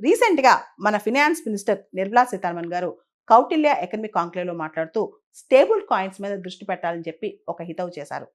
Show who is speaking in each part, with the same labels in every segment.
Speaker 1: రీసెంట్గా మన finance minister Nirmala Sitharaman గారు కౌటిల్య ఎకనమిక్ కాంక్లేవ్లో మాట్లాడుతూ స్టేబుల్ కాయిన్స్ మీద దృష్టి పెట్టాలని చెప్పి ఒక హితవు చేశారు.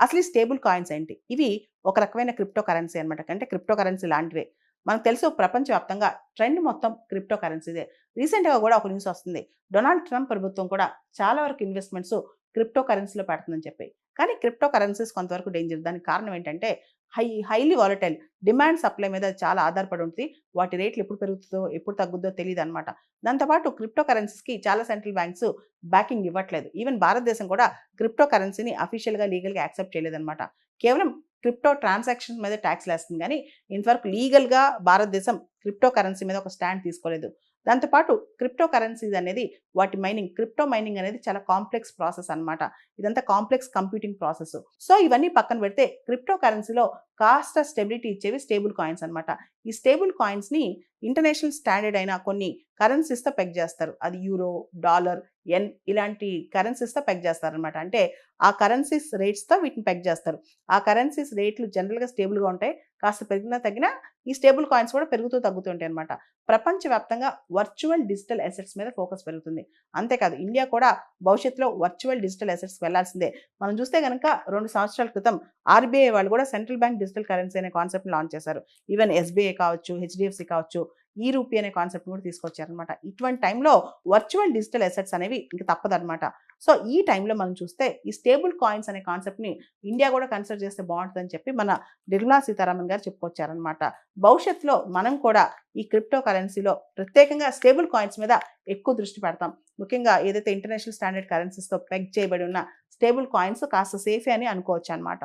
Speaker 1: అసలు ఈ స్టేబుల్ కాయిన్స్ ఏంటి? ఇవి ఒక రకమైన క్రిప్టో కరెన్సీ అనమాట అంటే క్రిప్టో కరెన్సీ లాంటివే. మనకు తెలుసు ప్రపంచవ్యాప్తంగా ట్రెండ్ మొత్తం క్రిప్టో కరెన్సీదే రీసెంట్గా కూడా ఒక న్యూస్ వస్తుంది. డొనాల్డ్ ట్రంప్ ప్రభుత్వం కూడా చాలా వరకు ఇన్వెస్ట్మెంట్స్ క్రిప్టో కరెన్సీలో పెడుతుందని చెప్పి. కానీ క్రిప్టో కరెన్సీస్ కొంతవరకు డేంజర్ దానికి కారణం ఏంటంటే high highly volatile demand supply మీద చాలా ఆధారపడి ఉంటుంది. వాటి రేట్లు ఎప్పుడు పెరుగుతుందో ఎప్పుడు తగ్గుద్దో తెలియదు అనమాట దాంతోపాటు క్రిప్టో కరెన్సీస్కి చాలా సెంట్రల్ బ్యాంక్స్ బ్యాకింగ్ ఇవ్వట్లేదు. ఈవెన్ భారతదేశం కూడా క్రిప్టో కరెన్సీని అఫీషియల్గా లీగల్గా యాక్సెప్ట్ చేయలేదన్నమాట. కేవలం క్రిప్టో ట్రాన్సాక్షన్స్ మీద ట్యాక్స్ లేస్తుంది. కానీ ఇంతవరకు లీగల్గా భారతదేశం క్రిప్టో కరెన్సీ మీద ఒక స్టాండ్ తీసుకోలేదు. దాంతోపాటు క్రిప్టో కరెన్సీస్ అనేది వాటి మైనింగ్ క్రిప్టో మైనింగ్ అనేది చాలా కాంప్లెక్స్ ప్రాసెస్ అన్నమాట. ఇదంతా కాంప్లెక్స్ కంప్యూటింగ్ ప్రాసెస్. సో ఇవన్నీ పక్కన పెడితే క్రిప్టో కరెన్సీలో కాస్త స్టెబిలిటీ ఇచ్చేవి స్టేబుల్ కాయిన్స్ అనమాట ఈ స్టేబుల్ కాయిన్స్ని ఇంటర్నేషనల్ స్టాండర్డ్ అయిన కొన్ని కరెన్సీస్తో పెగ్ చేస్తారు. అది యూరో డాలర్ ఎన్ ఇలాంటి కరెన్సీస్తో పెగ్ చేస్తారనమాట అంటే ఆ కరెన్సీస్ రేట్స్తో వీటిని పెగ్ చేస్తారు. ఆ కరెన్సీస్ రేట్లు జనరల్గా స్టేబుల్గా ఉంటాయి. కాస్త పెరిగినా తగ్గినా ఈ స్టేబుల్ కాయిన్స్ కూడా పెరుగుతూ తగ్గుతూ ఉంటాయి అనమాట ప్రపంచవ్యాప్తంగా వర్చువల్ డిజిటల్ అసెట్స్ మీద ఫోకస్ పెరుగుతుంది. అంతేకాదు ఇండియా కూడా భవిష్యత్తులో వర్చువల్ డిజిటల్ అసెట్స్ వెళ్ళాల్సిందే. మనం చూస్తే కనుక రెండు సంవత్సరాల క్రితం ఆర్బీఐ వాళ్ళు కూడా సెంట్రల్ బ్యాంక్ డిజిటల్ కరెన్సీ అనే కాన్సెప్ట్ లాంచ్ చేశారు. ఈవెన్ ఎస్బీఐ కావచ్చు హెచ్డిఎఫ్సి కావచ్చు ఈ రూపీ అనే కాన్సెప్ట్ కూడా తీసుకొచ్చారనమాట ఇటువంటి టైంలో వర్చువల్ డిజిటల్ అసెట్స్ అనేవి ఇంక తప్పదనమాట సో ఈ టైంలో మనం చూస్తే ఈ స్టేబుల్ కాయిన్స్ అనే కాన్సెప్ట్ని ఇండియా కూడా కన్సిడర్ చేస్తే బాగుంటుందని చెప్పి మన నిర్మలా సీతారామన్ గారు చెప్పుకొచ్చారనమాట భవిష్యత్తులో మనం కూడా ఈ క్రిప్టో కరెన్సీలో ప్రత్యేకంగా స్టేబుల్ కాయిన్స్ మీద ఎక్కువ దృష్టి పెడతాం. ముఖ్యంగా ఏదైతే ఇంటర్నేషనల్ స్టాండర్డ్ కరెన్సీస్తో పెగ్ చేయబడి ఉన్న స్టేబుల్ కాయిన్స్ కాస్త సేఫే అని అనుకోవచ్చు అనమాట